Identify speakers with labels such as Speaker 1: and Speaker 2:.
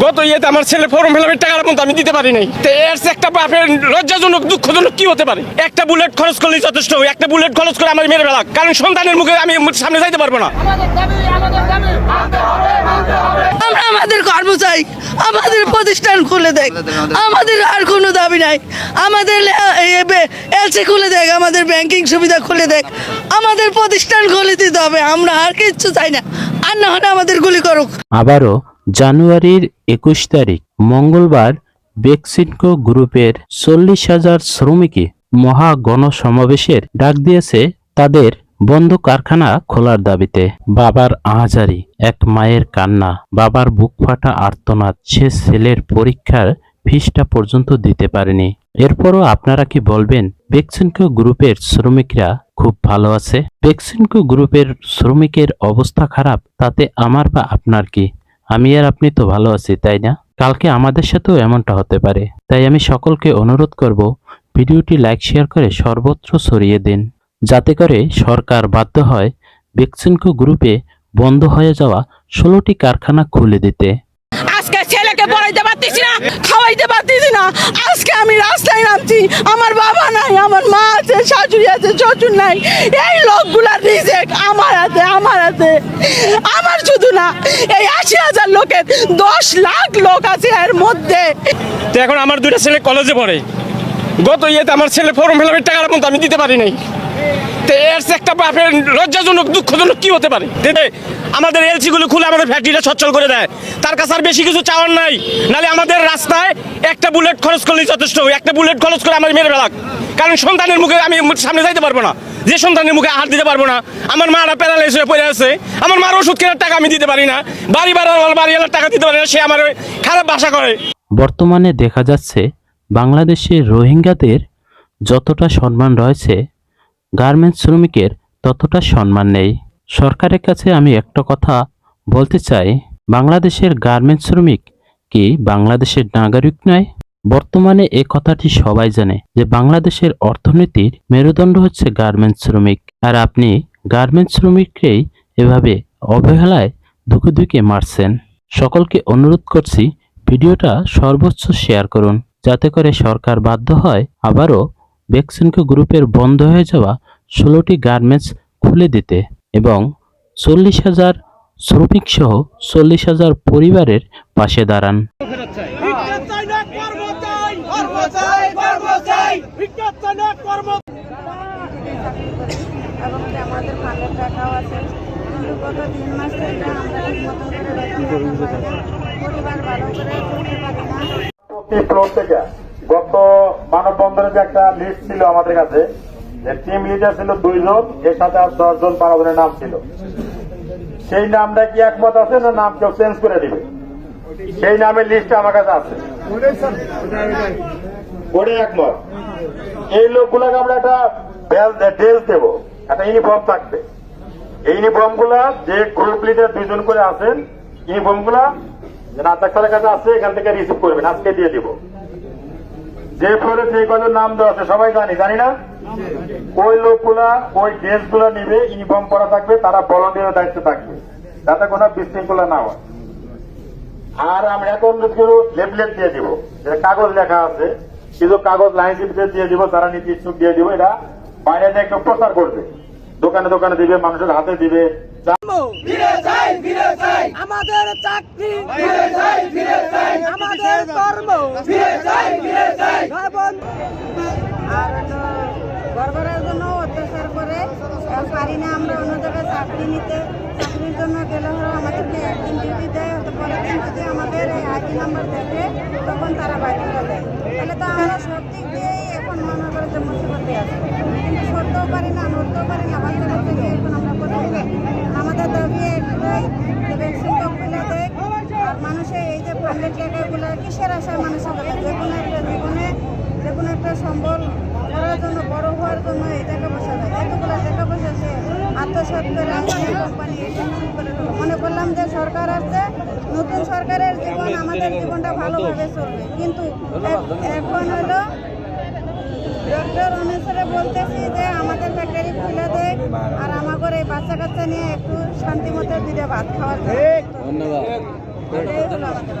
Speaker 1: গত ইয়েতে আমার ছেলে ফর্ম ফিলাপের টাকার মতো আমি দিতে পারি নাই। তো এর একটা বাপের লজ্জাজনক দুঃখজনক কি হতে পারে? একটা বুলেট খরচ করলেই যথেষ্ট একটা বুলেট খরচ করে আমার মেরে ফেলা কারণ সন্তানের মুখে আমি সামনে যাইতে পারব না।
Speaker 2: আমাদের দাবি আমাদের
Speaker 3: আমরা আমাদের কর্ম চাই আমাদের প্রতিষ্ঠান খুলে দেখ। আমাদের আর কোনো দাবি নাই। আমাদের এলসি খুলে দেখ আমাদের ব্যাংকিং সুবিধা খুলে দেখ। আমাদের প্রতিষ্ঠান খুলে দিতে হবে আমরা আর কিচ্ছু চাই না। আর না হলে আমাদের গুলি করুক।
Speaker 4: আবারও জানুয়ারির একুশ তারিখ, মঙ্গলবার বেক্সিনকো গ্রুপের চল্লিশ হাজার শ্রমিকই মহা গণসমাবেশের ডাক দিয়েছে তাদের বন্ধ কারখানা খোলার দাবিতে। বাবার আহাজারি, এক মায়ের কান্না, বাবার বুক ফাটা আর্তনাদ, সে ছেলের পরীক্ষার ফিসটা পর্যন্ত দিতে পারেনি। এরপরও আপনারা কি বলবেন বেক্সিনকো গ্রুপের শ্রমিকরা খুব ভালো আছে? বেক্সিনকো গ্রুপের শ্রমিকের অবস্থা খারাপ, তাতে আমার বা আপনার কি? আমি আর আপনি তো ভালো আছি, তাই না? কালকে আমাদের সাথেও এমনটা হতে পারে। তাই আমি সকলকে অনুরোধ করব, ভিডিওটি লাইক, শেয়ার করে সর্বত্র ছড়িয়ে দিন। যাতে করে সরকার বাধ্য হয় বেক্সিনকো গ্রুপে বন্ধ হয়ে যাওয়া ষোলোটি কারখানা খুলে দিতে।
Speaker 3: আজকে ছেলেকে পড়াইতে পারতেছি না, খাওয়াইতে পারতেছি না। আজকে আমি রাস্তায় নামছি, আমার বাবা নাই, আমার মা আছে, শাশুড়ি আছে, শ্বশুর নাই। এই লোকগুলার রিজেক্ট আমার হাতে আমার হাতে। এই আশি হাজার লোকের, দশ লাখ লোক আছে এর মধ্যে।
Speaker 1: তো এখন আমার দুইটা ছেলে কলেজে পড়ে। গত ইয়েতে আমার ছেলে ফর্ম ফিলাপের টাকার মতো আমি দিতে পারি নাই। তো এর একটা বাপের লজ্জাজনক, দুঃখজনক কি হতে পারে? আমাদের এলসি গুলো খুলে আমাদের ফ্যাক্টরিটা সচ্ছল করে দেয়। তার কাছে আর বেশি কিছু চাওয়ার নাই। নালে আমাদের রাস্তায় একটা বুলেট খরচ করলেই যথেষ্ট। একটা বুলেট খরচ করে আমার মেরে ফেলাক কারণ সন্তানের মুখে আমি সামনে যাইতে পারব না। যে সন্তানের মুখে হাত দিতে পারব না, আমার মারা প্যারালাইজ হয়ে পড়ে আছে, আমার মার ওষুধ কেনার টাকা আমি দিতে পারি না, বাড়ি বাড়ার বাড়ি এলার টাকা দিতে পারি না, সে আমার খারাপ ভাষা করে।
Speaker 4: বর্তমানে দেখা যাচ্ছে বাংলাদেশে রোহিঙ্গাদের যতটা সম্মান রয়েছে গার্মেন্টস শ্রমিকের ততটা সম্মান নেই। সরকারের কাছে আমি একটা কথা বলতে চাই, বাংলাদেশের গার্মেন্টস শ্রমিক কি বাংলাদেশের নাগরিক নয়? বর্তমানে এ কথাটি সবাই জানে যে বাংলাদেশের অর্থনীতির মেরুদণ্ড হচ্ছে গার্মেন্টস শ্রমিক। আর আপনি গার্মেন্টস শ্রমিককেই এভাবে অবহেলায় ধুকে ধুকে মারছেন। সকলকে অনুরোধ করছি ভিডিওটা সর্বোচ্চ শেয়ার করুন, যাতে করে সরকার বাধ্য হয় আবারও বেক্সিনকো গ্রুপের বন্ধ হয়ে যাওয়া ষোলোটি গার্মেন্টস খুলে দিতে এবং চল্লিশ হাজার শ্রমিক সহ চল্লিশ হাজার পরিবারের পাশে দাঁড়ান
Speaker 5: এবং যে আমাদের ফান্ডের টাকাও আছে কিন্তু গত তিন মাস থেকে আমরা ঠিক করে বেতন দিতে পারি না। পরিবার ভালো করে চলতে পারি না।
Speaker 6: প্রতি ফ্লোর থেকে। গত মানববন্ধনে যে একটা লিস্ট ছিল আমাদের কাছে যে টিম লিডার ছিল দুইজন এর সাথে আর দশজন বারো জনের নাম ছিল। সেই নামটা কি একমত আছে না নাম কেউ চেঞ্জ করে দিবে? সেই নামের লিস্ট আমার কাছে আছে। ওটাই একমত। এই লোকগুলাকে আমরা একটা ড্রেস দেবো। একটা ইউনিফর্ম থাকবে। এই ইউনিফর্মগুলা যে গ্রুপ লিডার দুজন করে আছেন ইউনিফর্মগুলা রাজাক স্যারের কাছে আছে, এখান থেকে রিসিভ করবেন, আজকে দিয়ে দিব। যে ফলে যে কজন নাম দেওয়া আছে, সবাই জানি জানি না? ওই লোকগুলা, ওই ড্রেসগুলা নিবে ইউনিফর্ম পরা থাকবে, তারা ভলন্টিয়ারের দায়িত্ব থাকবে, যাতে কোনো বিশৃঙ্খলা না হয়। আর আমরা এখন কিছু লেফলেট দিয়ে দিব কাগজ লেখা আছে, কিছু কাগজ লাইন দিয়ে দিব তারা নীতি ইচ্ছুক দিয়ে দিব, এটা বাইরে একটু প্রচার করবে। দোকানে দোকানে দিবে মানুষের হাতে দিবে।
Speaker 3: আমাদের চাকরি। আমাদের কর্ম।
Speaker 5: জন্য অত্যাচার করে। পারি না আমরা অন্য জায়গায় চাকরি নিতে। চাকরির জন্য গেলে হলো আমাদেরকে একদিন ডিউটি দেয় পরের দিন যদি আমাদের এই আইডি নাম্বার দেখে তখন তারা বাইরে দেয়। তাহলে তো আমরা সব দিক দিয়েই এখন মনে করে যে মুসিবতে আছে। কিন্তু সরতেও পারি না নড়তেও পারি না বাচ্চা কাচ্চাকে এখন আমরা করতে পারি আমাদের দাবি একটাই যে ভ্যাকসিন তো খুলে দেয় আর মানুষের এই যে ফান্ডের কিসের আশায় মানুষের যে কোনো একটা জীবনে যে কোনো একটা সম্বল করার জন্য বড় হওয়ার জন্য এই টাকা পয়সা দেয় এতগুলো টাকা পয়সা সে আত্মসাৎ করে কোম্পানি মনে করলাম যে সরকার আসছে নতুন সরকারের জীবন আমাদের জীবনটা ভালোভাবে চলবে। কিন্তু এখন হলো ডক্টর অনুসারে বলতেছি যে আমাদের ফ্যাক্টরি খুলে দেয় আর আমাদের এই বাচ্চা কাচ্চা নিয়ে একটু শান্তি মতো দিলে ভাত খাওয়ার আমাদের